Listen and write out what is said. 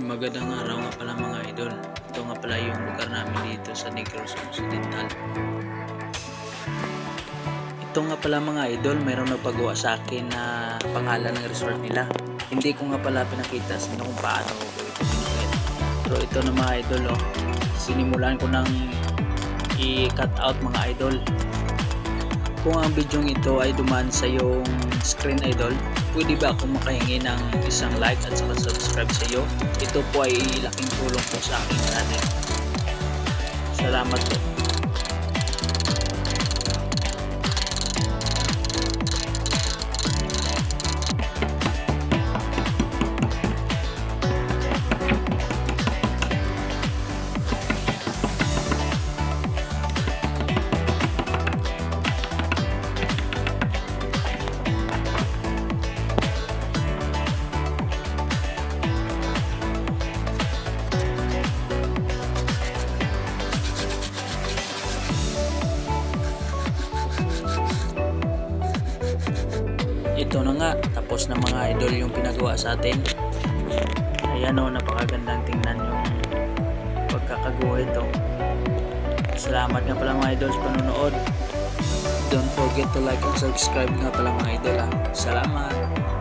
Magandang araw nga pala mga idol. Ito nga pala yung lugar namin dito sa Negros Occidental. Ito nga pala mga idol, mayroong nagpagawa sa akin na pangalan ng resort nila. Hindi ko nga pala pinakita sa kung paano ko ito pinakita. Pero ito na mga idol, oh. sinimulan ko nang i-cut out mga idol. Kung ang video ito ay dumaan sa yung screen idol, pwede ba akong makahingi ng isang like at saka subscribe sa iyo? Ito po ay laking tulong po sa aking channel. Salamat po. Ito na nga, tapos na mga idol yung pinagawa sa atin. Ayan o, napakagandang tingnan yung pagkakagawa ito. Salamat nga pala mga idol sa panonood. Don't forget to like and subscribe nga pala mga idol ha. Salamat!